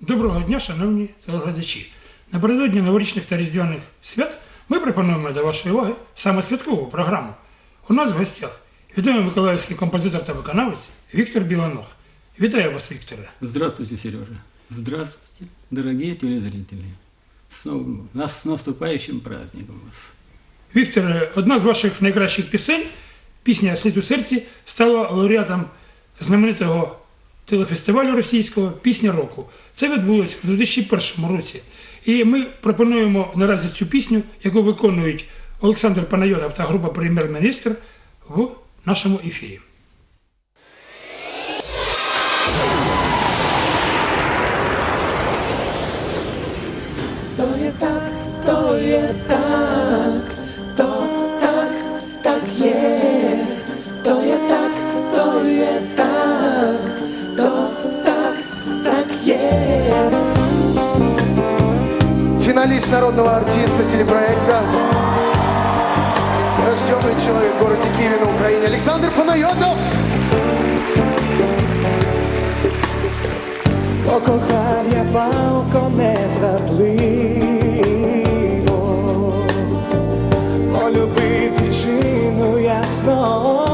Доброго дня, шановні телеглядачі. Напередодні новорічних та різдвяних свят ми пропонуємо до вашої уваги саме святкову програму. У нас в гостях відомий миколаївський композитор та виконавець Віктор Білоног. Вітаю вас, Вікторе. Здравствуйте, Сережа. Здравствуйте, дорогие телезрители. С, новым- с наступающим праздником вас. Вікторе, одна з ваших найкращих пісень, пісня Слід у серці, стала лауреатом знаменитого телефестивалю російського Пісня року. Це відбулось у 2001 році. І ми пропонуємо наразі цю пісню, яку виконують Олександр Панайотов та група Прем'єр-міністр в нашому ефірі. Финалист народного артиста телепроекта «Рожденный человек в городе Киеве на Украине» Александр Панайотов. Покохав я палко незрадливо, полюбив дівчину яснокую.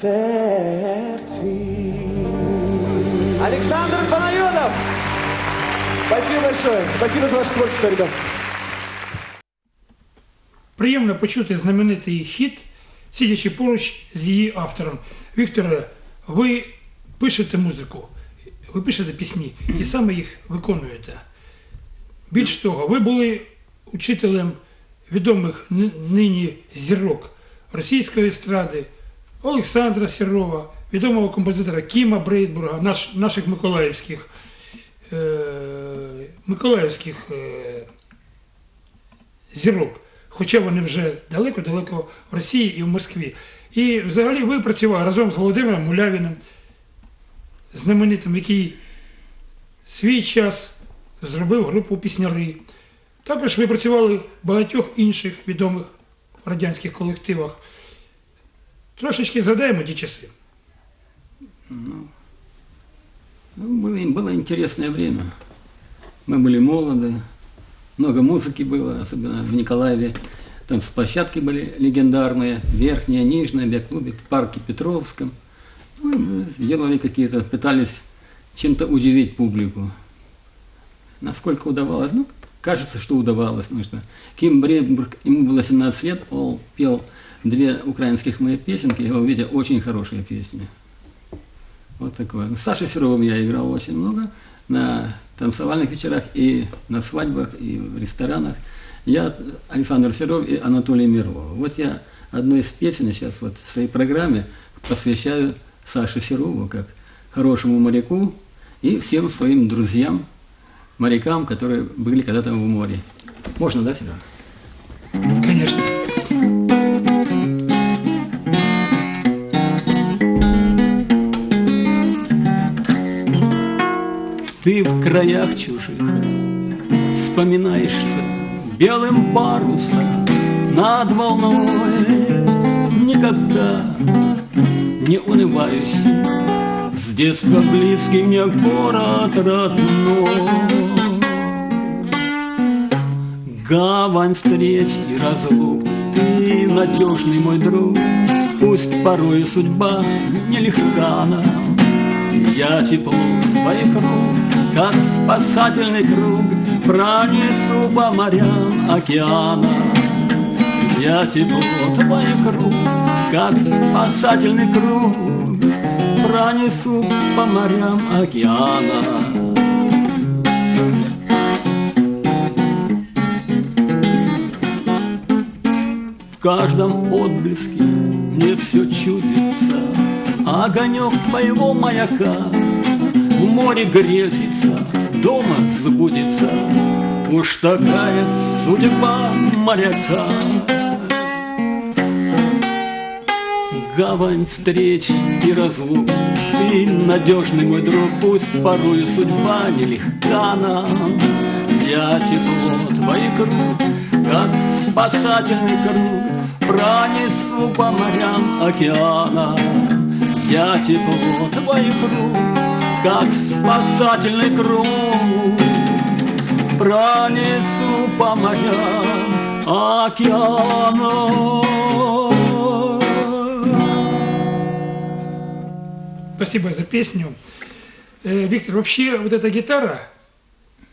Серці. Александр Панайотов! Спасибо большое. Спасибо за ваше творчество, ребят. Приємно почути знаменитий хіт, сидячи поруч з її автором. Вікторе, ви пишете музику, ви пишете пісні і саме їх виконуєте. Більш того, ви були учителем відомих нині зірок російської естради, Олександра Сірова, відомого композитора Кіма Брейдбурга, наш, наших миколаївських, е, миколаївських е, зірок. Хоча вони вже далеко-далеко в Росії і в Москві. І взагалі ви працювали разом з Володимиром Мулявіним, знаменитим, який свій час зробив групу пісняри. Також ви працювали в багатьох інших відомих радянських колективах. Трошечки згадаємо ті часи. Ну, было, было интересное время. Мы были молоды, много музыки было, особенно в Николаеве. Танцплощадки были легендарные, Верхняя, Нижняя, Биоклубе, в парке Петровском. Ну, делали какие-то, пытались чем-то удивить публику. Насколько удавалось? Ну, кажется, что удавалось, потому что Ким Брейдбург, ему было 17 лет, он пел две украинских мои песенки, и видя очень хорошие песни. Вот такое. С Сашей Серовым я играл очень много на танцевальных вечерах и на свадьбах, и в ресторанах. Я Александр Серов и Анатолий Мирлов. Вот я одну из песен сейчас вот в своей программе посвящаю Саше Серову, как хорошему моряку и всем своим друзьям, морякам, которые были когда-то в море. Можно, да, Серега? Ты в краях чужих. Вспоминаешься белым парусом над волной, никогда не унывающий, с детства близкий мне город родной. Гавань встреч и разлук, ты надежный мой друг, пусть порой судьба нелегка нам. Я тепло твоих рук, как спасательный круг, Пронесу по морям океана. Я тепло твоих рук, как спасательный круг, Пронесу по морям океана. В каждом отблеске мне все чудится, Огонек твоего маяка В море грезится, дома сбудется. Уж такая судьба моряка. Гавань встреч и разлук Ты надежный мой друг Пусть порою судьба нелегка нам. Я тепло твоих рук Как спасательный круг Пронесу по морям океана. Я тепло твоих рук Как спасательный круг Пронесу по морям океана Спасибо за песню. Э, Виктор, вообще вот эта гитара,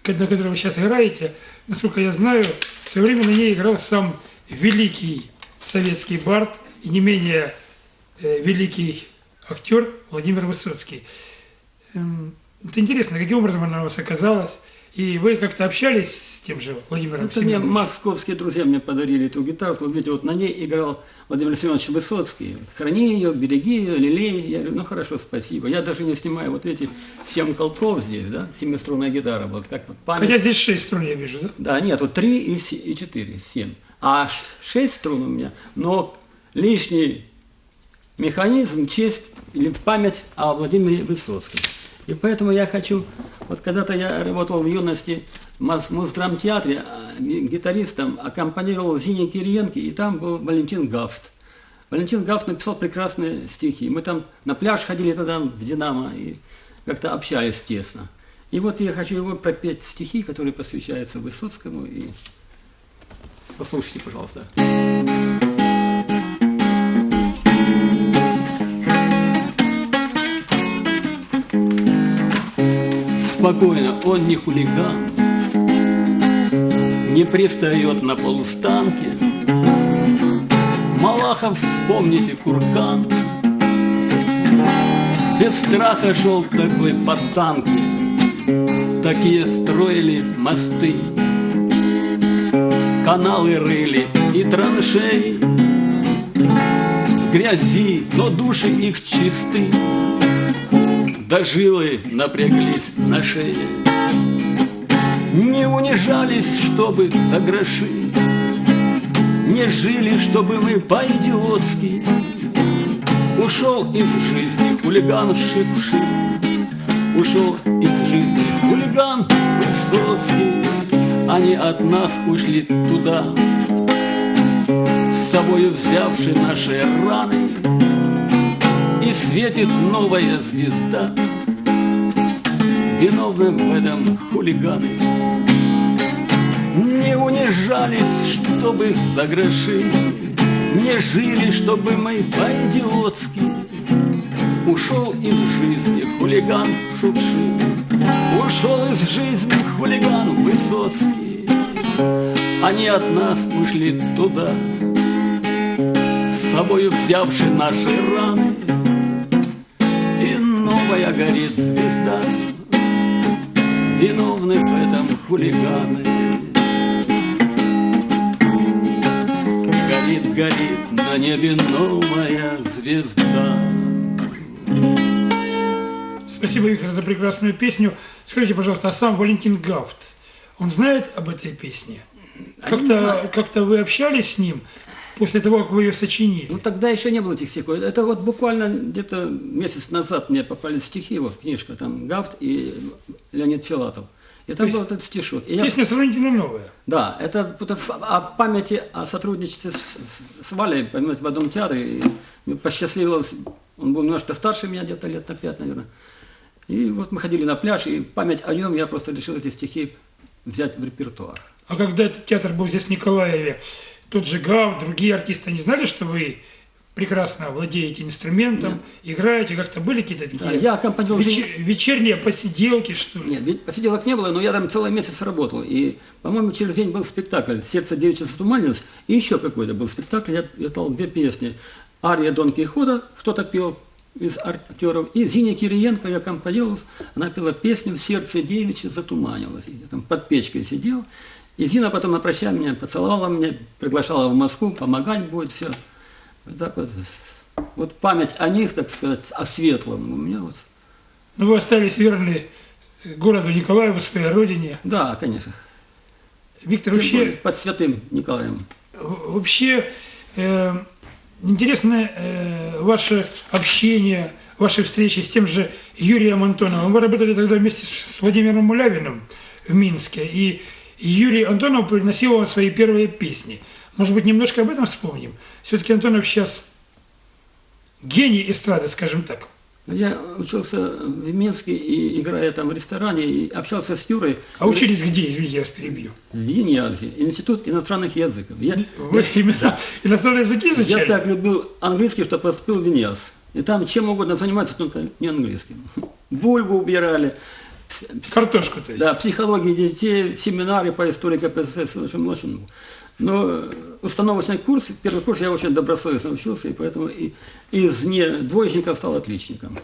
на которой вы сейчас играете, насколько я знаю, в свое время на ней играл сам великий советский бард и не менее э, великий актер Владимир Высоцкий. Эм, Это интересно, каким образом она у вас оказалась? И вы как-то общались с тем же Владимиром Это мне Семеновичем? московские друзья мне подарили эту гитару. Видите, вот на ней играл Владимир Семенович Высоцкий. Храни ее, береги ее, лелей. Я говорю, ну хорошо, спасибо. Я даже не снимаю вот эти семь колков здесь, да, семиструнная гитара. Вот как вот память. Хотя здесь шесть струн, я вижу, да? Да, нет, вот три и, и четыре, семь. А шесть струн у меня, но лишний механизм, честь или память о Владимире Высоцком. И поэтому я хочу, вот когда-то я работал в юности в Мос- Мосдрамтеатре, а, ги- гитаристом аккомпанировал Зине Кириенко, и там был Валентин Гафт. Валентин Гафт написал прекрасные стихи. Мы там на пляж ходили тогда в «Динамо» и как-то общались тесно. И вот я хочу его пропеть стихи, которые посвящаются Высоцкому. И послушайте, пожалуйста. Спокойно, он не хулиган, не пристает на полустанке. Малахов, вспомните курган, без страха шел такой по танке, такие строили мосты, каналы рыли и траншеи. грязи, но души их чисты. До жилы напряглись на шее, Не унижались, чтобы за гроши, Не жили, чтобы мы по-идиотски. Ушел из жизни хулиган Шипши, Ушел из жизни хулиган Высоцкий. Они от нас ушли туда, С собою взявши наши раны, И светит новая звезда, Виновны в этом хулиганы. Не унижались, чтобы за Не жили, чтобы мы по-идиотски. Ушел из жизни хулиган Шукшин, Ушел из жизни хулиган Высоцкий. Они от нас ушли туда, С собою взявши наши раны, новая горит звезда, Виновны в этом хулиганы. Горит, горит на небе новая звезда. Спасибо, Виктор, за прекрасную песню. Скажите, пожалуйста, а сам Валентин Гафт, он знает об этой песне? Как-то как вы общались с ним после того, как вы ее сочинили? Ну тогда еще не было этих стихов. Это вот буквально где-то месяц назад мне попались стихи, вот книжка, там Гафт и Леонид Филатов. И там был этот стишок. И я- Песня сравнительно новая. Да, это в, а в памяти о сотрудничестве с, с- Валей, понимаете, в одном театре. И мне посчастливилось, он был немножко старше меня, где-то лет на пять, наверное. И вот мы ходили на пляж, и память о нем я просто решил эти стихи взять в репертуар. А когда этот театр был здесь в Николаеве, тот же Гав, другие артисты, они знали, что вы прекрасно владеете инструментом, играете, как-то были какие-то такие Да, я аккомпанировал вече- вечерние посиделки, что ли? Нет, посиделок не было, но я там целый месяц работал. И, по-моему, через день был спектакль «Сердце девичье затуманилось». И еще какой-то был спектакль, я, я пел две песни. «Ария Дон Кихота», кто-то пел из актеров. И Зиня Кириенко, я аккомпанировал, она пела песню «Сердце девичье затуманилось». Я там под печкой сидел. И Зина потом на прощание меня поцеловала меня, приглашала в Москву, помогать будет, все. Вот так вот. Вот память о них, так сказать, о светлом у меня вот. Но вы остались верны городу Николаеву, своей родине. Да, конечно. Виктор, Тем более вообще, под святым Николаем. вообще э, интересно э, ваше общение, ваши встречи с тем же Юрием Антоновым. Вы работали тогда вместе с с Владимиром Мулявиным в Минске, и Юрий Антонов приносил свои первые песни. Может быть, немножко об этом вспомним? Все-таки Антонов сейчас гений эстрады, скажем так. Я учился в Минске, и, играя там в ресторане, и общался с Юрой А учились где, извините, я вас перебью? в Виньязе, Институт иностранных языков. Я, Вы именно иностранные языки я изучали? так любил английский, что поступил в Виньяз. И там чем угодно заниматься, только не английским. Бульбу убирали, Картошку, то есть. да, психологии детей, семинары по истории КПСС, очень много. Но установочный курс, первый курс я очень добросовестно учился, и поэтому и, из не двоечников стал отличником.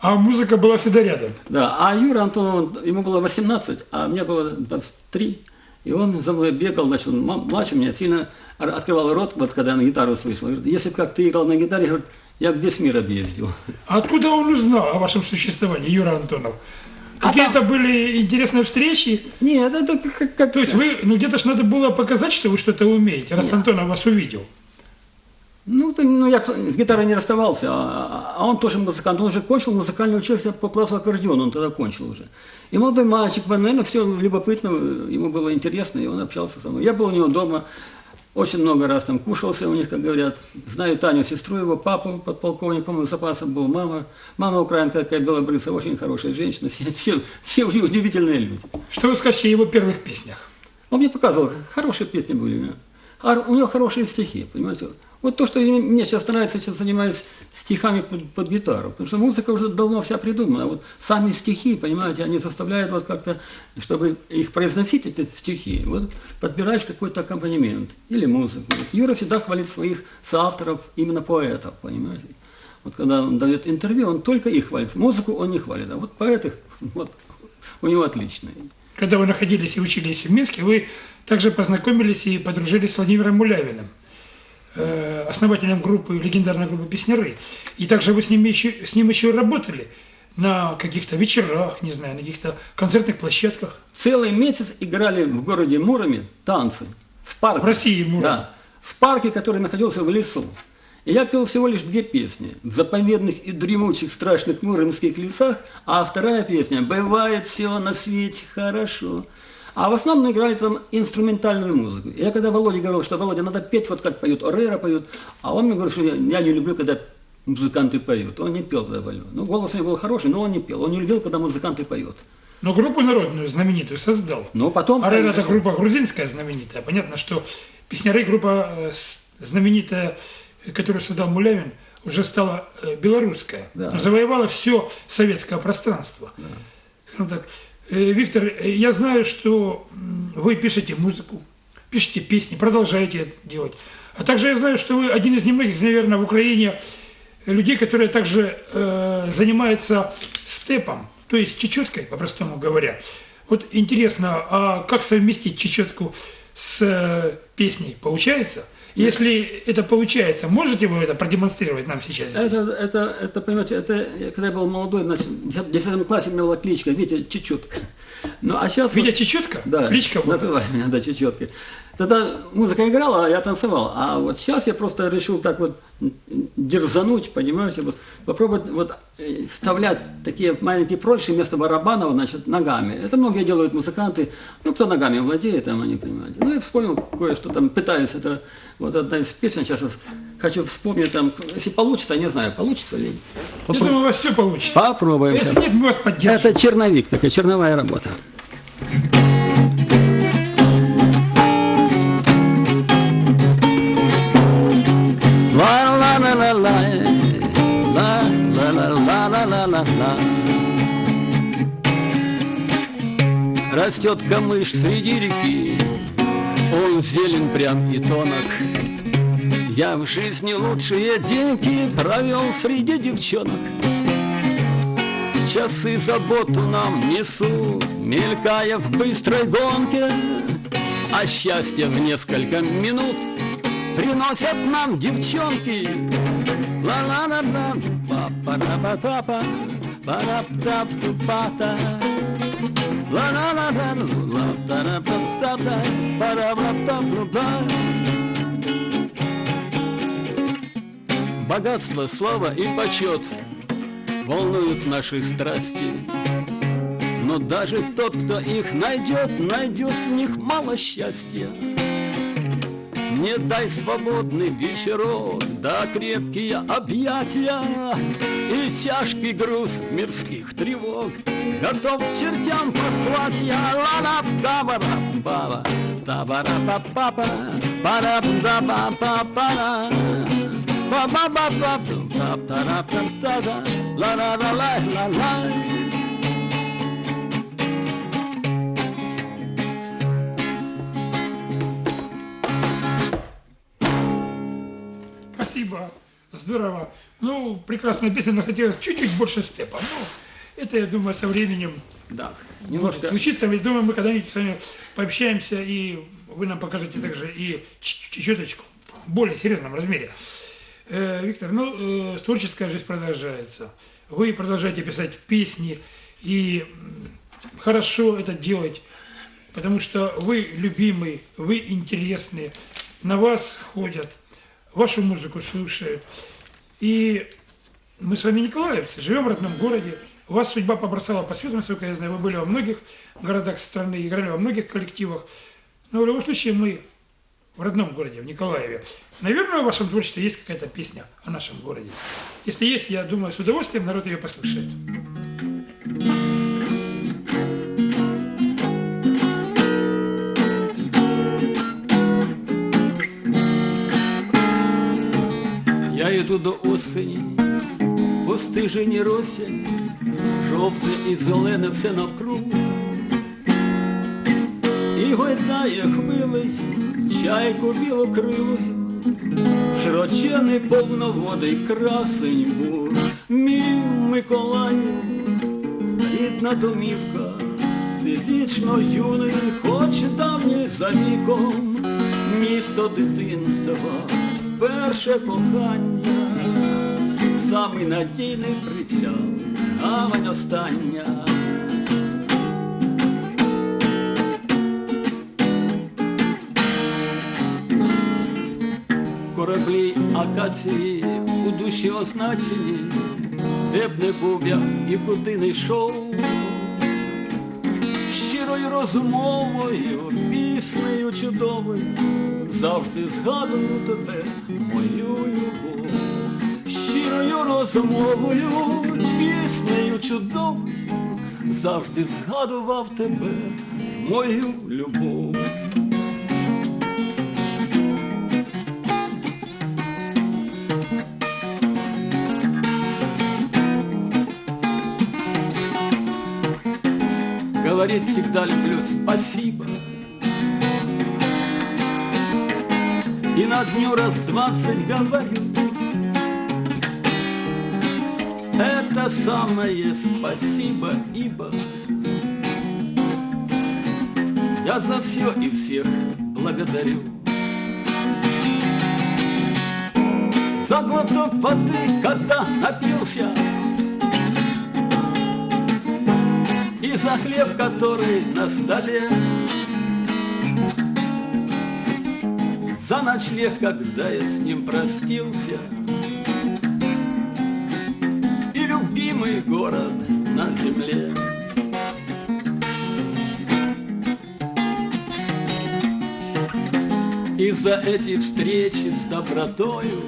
А музыка была всегда рядом. Да, а Юра Антонов, он- ему было 18, а мне было 23. И он за мной бегал, значит, он младше меня, сильно открывал рот, вот когда я на гитару слышал. Говорит, если бы как ты играл на гитаре, говорит, я бы весь мир объездил. А откуда он узнал о вашем существовании, Юра Антонов? А Какие-то были интересные встречи? Нет, это как... как- То есть вы, ну где-то ж надо было показать, что вы что-то умеете, раз Антонов вас увидел. Ну, ты- ну, я с гитарой не расставался, а, а он тоже музыкант, он уже кончил музыкальное учился по классу аккордеона, он тогда кончил уже. И молодой мальчик, наверное, все любопытно, ему было интересно, и он общался со мной. Я был у него дома, очень много раз там кушался у них, как говорят. Знаю Таню, сестру его, папу, подполковник, по-моему, запасов был, мама. Мама украинка такая белобрысая, очень хорошая женщина, все, все, все удивительные люди. Что вы скажете о его первых песнях? Он мне показывал, хорошие песни были у него. Хор- У него хорошие стихи, понимаете. Вот то, что мне сейчас нравится, сейчас занимаюсь стихами под, под гитару. Потому что музыка уже давно вся придумана. Вот сами стихи, понимаете, они заставляют вас как-то, чтобы их произносить, эти стихи, вот подбираешь какой-то аккомпанемент или музыку. Вот Юра всегда хвалит своих соавторов, именно поэтов, понимаете. Вот когда он дает интервью, он только их хвалит. Музыку он не хвалит, а вот поэты, вот, у него отличные. Когда вы находились и учились в Минске, вы также познакомились и подружились с Владимиром Мулявиным. Э, основателем группы, легендарной группы «Песняры». И также вы с ним еще, с ним еще работали на каких-то вечерах, не знаю, на каких-то концертных площадках. Целый месяц играли в городе Муроме танцы. В парке. В России, Муром. Да. В парке, который находился в лесу. И я пел всего лишь две песни. В заповедных и дремучих страшных муромских лесах, а вторая песня «Бывает все на свете хорошо». А в основном играли там инструментальную музыку. Я когда Володе говорил, что Володя, надо петь вот как поют, Орейра поют, а он мне говорит, что я, я не люблю, когда музыканты поют. Он не пел тогда Володя. Ну, голос у него был хороший, но он не пел. Он не любил, когда музыканты поют. Но группу народную знаменитую создал. Но потом... Арена это группа грузинская знаменитая. Понятно, что песняры группа э, знаменитая, которую создал Мулявин, уже стала э, белорусская. Да. Но завоевала все советское пространство. Скажем так, Виктор, э, я знаю, что вы пишете музыку, пишете песни, продолжаете это делать. А также я знаю, что вы один из немногих, наверное, в Украине людей, которые также э, занимаются степом, то есть чечеткой, по-простому говоря. Вот интересно, а как совместить чечетку с э, песней? Получается? Если это получается, можете вы это продемонстрировать нам сейчас здесь? Это, это, это, понимаете, это, когда я был молодой, значит, в 10 классе у меня была кличка Витя Чечетка. Ну, а сейчас... Витя Чечетка? Да, Кличка была? называли меня, да, Чечеткой. Тогда музыка играла, а я танцевал. А вот сейчас я просто решил так вот дерзануть, понимаете, вот попробовать вот э, вставлять такие маленькие прочие вместо барабанов, значит, ногами. Это многие делают музыканты, ну, кто ногами владеет, там, они понимаете. Ну, я вспомнил кое-что там, пытаюсь, это вот одна из песен, сейчас хочу вспомнить, там, если получится, не знаю, получится ли. Я думаю, у вас все получится. Попробуем. А если нет, мы вас поддержим. Это черновик, такая черновая работа. Растет камыш среди реки, он зелен прям и тонок. Я в жизни лучшие деньги провел среди девчонок. Часы заботу нам несут, мелькая в быстрой гонке, А счастье в несколько минут приносят нам девчонки. ла ла ла ла па па па па па па ра па па па ла ла ла ла ла та ра па та та па ра па па па па Богатство, слава и почет волнуют наши страсти. Но даже тот, кто их найдет, найдет в них мало счастья. Не дай свободный вечерок, да крепкие объятия И тяжкий груз мирских тревог. Готов чертям послать я ла да ба баба табара па па па пара да ба па пара ба ба ба ба та та ра та Спасибо, здорово. Ну, прекрасная песня, но хотелось чуть-чуть больше степа. Ну, это, я думаю, со временем Да, может немножко случится. Я думаю, мы когда-нибудь с вами пообщаемся, и вы нам покажете также и чечеточку в более серьезном размере. Э, Виктор, ну, э, творческая жизнь продолжается. Вы продолжаете писать песни, и хорошо это делать, потому что вы любимый, вы интересные, на вас ходят, вашу музыку слушают. И мы с вами николаевцы, живем в родном городе. Вас судьба побросала по свету, насколько я знаю. Вы были во многих городах страны, играли во многих коллективах. Но в любом случае мы в родном городе, в Николаеве. Наверное, в вашем творчестве есть какая-то песня о нашем городе. Если есть, я думаю, с удовольствием народ ее послушает. Я до осені, по стежині росі, жовте і зелене все навкруг. І гойдає хвилею, чайку білокрилою, широчений повноводий красень бур, мій Миколаю, рідна домівка, ти вічно юний, хоч давній за віком, місто дитинства, перше кохання, самий надійний прицял, гавань остання. Кораблі акації у душі означені, де б не був я і куди не йшов, щирою розмовою, піснею чудовою, завжди згадую тебе, мою любов, щирою розмовою, піснею чудовою, завжди згадував тебе, мою любов. Говорит всегда люблю спасибо на дню раз двадцать говорю. Это самое спасибо, ибо Я за все и всех благодарю. За глоток воды, когда напился И за хлеб, который на столе За ночлег, когда я с ним простился. И любимый город на земле. И за эти встречи с добротою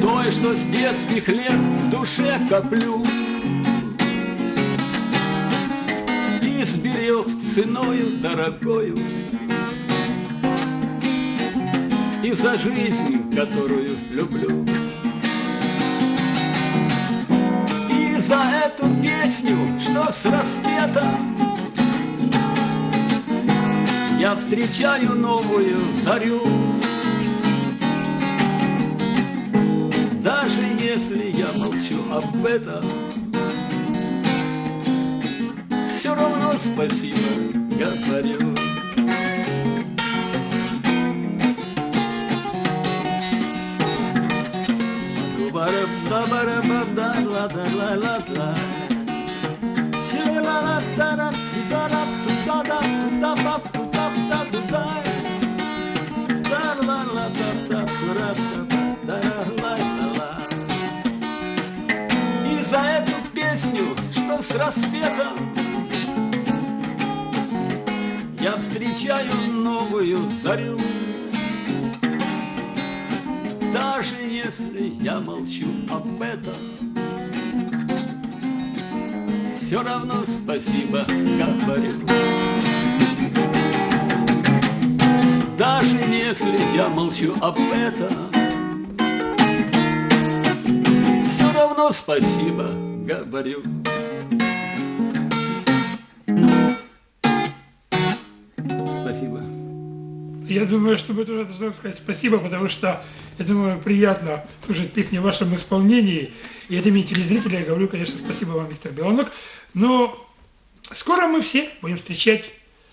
Той, что с детских лет в душе коплю. И сберег ценою дорогою И за жизнь, которую люблю. И за эту песню, что с рассветом Я встречаю новую зарю. Даже если я молчу об этом Все равно спасибо говорю И за эту песню, что с рассветом Я встречаю новую зарю Даже если я молчу об этом Все равно спасибо говорю Даже если я молчу об этом Все равно спасибо говорю Я думаю, что мы тоже должны сказать спасибо, потому что, я думаю, приятно слушать песни в вашем исполнении. И от имени телезрителя я говорю, конечно, спасибо вам, Виктор Белонок. Но скоро мы все будем встречать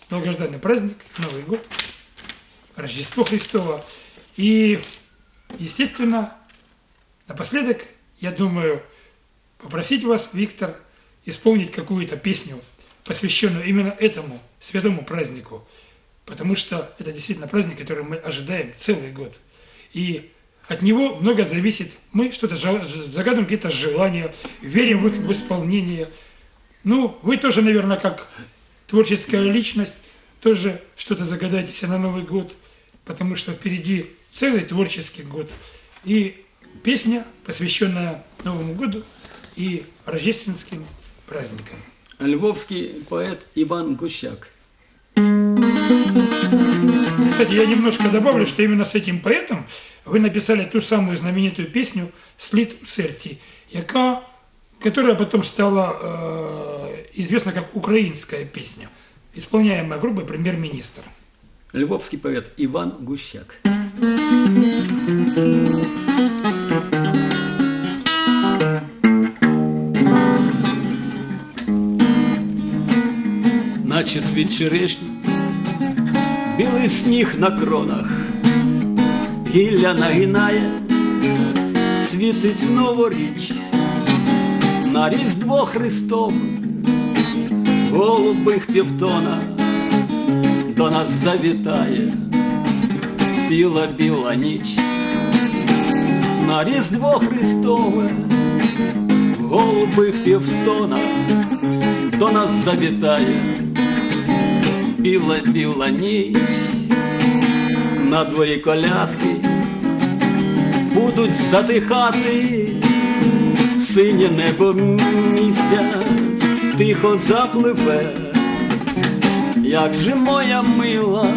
долгожданный праздник, Новый год, Рождество Христово. И, естественно, напоследок, я думаю, попросить вас, Виктор, исполнить какую-то песню, посвященную именно этому святому празднику, потому что это действительно праздник, который мы ожидаем целый год. И от него много зависит. Мы что-то загадываем какие-то желания, верим в их в исполнение. Ну, вы тоже, наверное, как творческая личность, тоже что-то загадаете себе на Новый год, потому что впереди целый творческий год. И песня, посвященная Новому году и рождественским праздникам. Львовский поэт Иван Гущак Кстати, я немножко добавлю, что именно с этим поэтом вы написали ту самую знаменитую песню «Слит у сердці», яка, которая потом стала э, известна как украинская песня, исполняемая группой «Премьер-министр». Львовский поэт Иван Гущак. Наче цвіт черешні, білий сніг на кронах, гілля нагинає, світить новоріч, на Різдво Христове, голубих півтона до нас завітає, біла біла ніч, на Різдво Христове, голубих півтона до нас завітає, Біла біла ніч, на дворі колядки будуть затихати, синє небо місяць тихо запливе, як же моя мила,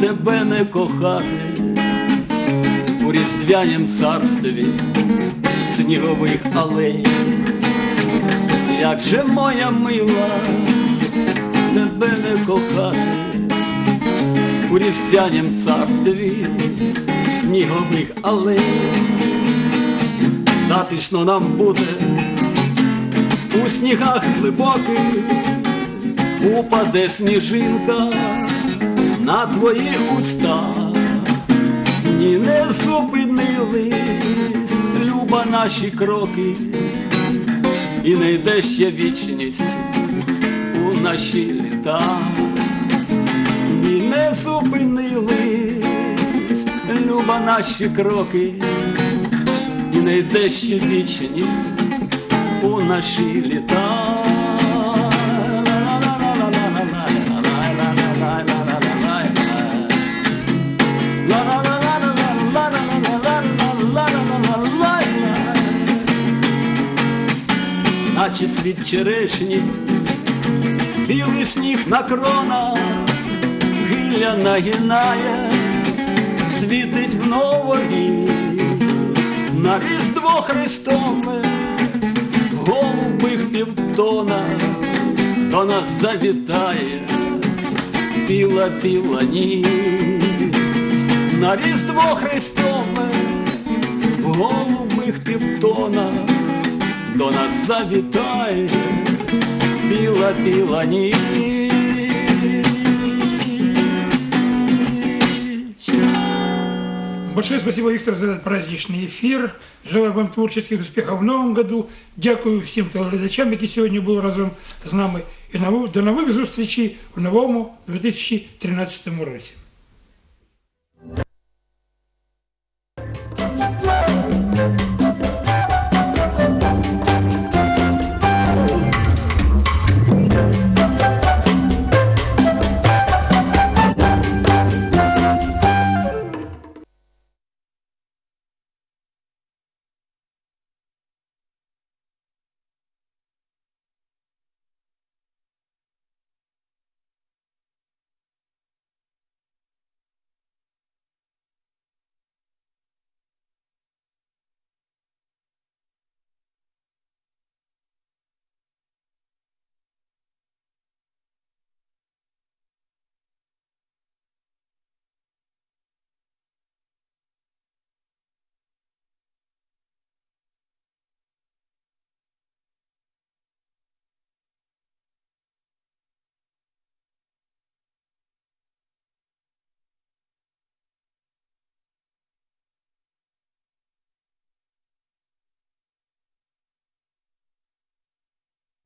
тебе не кохати? У різдвянім царстві снігових алей, як же моя мила, кохати у різдвянім царстві снігових алей. Затишно нам буде у снігах глибоких, упаде сніжинка на твої уста. Ні, не зупинились, люба наші кроки, і не йде ще вічність у наші літа. І не зупинились, люба наші кроки, і не йде ще вічність у наші літа. Наче цвіт черешні, білий сніг на кронах, гілля нагинає, світить в новорі, на Різдво Христове, голубих півтона до нас завітає, біла біла ніч, на Різдво Христове, голубих півтона до нас завітає, біла біла ніч. Большое спасибо, Виктор, за этот праздничный эфир. Желаю вам творческих успехов в новом году. Дякую всім телеглядачам, які сьогодні були разом з нами. І нову- до нових зустрічей в новому 2013 році.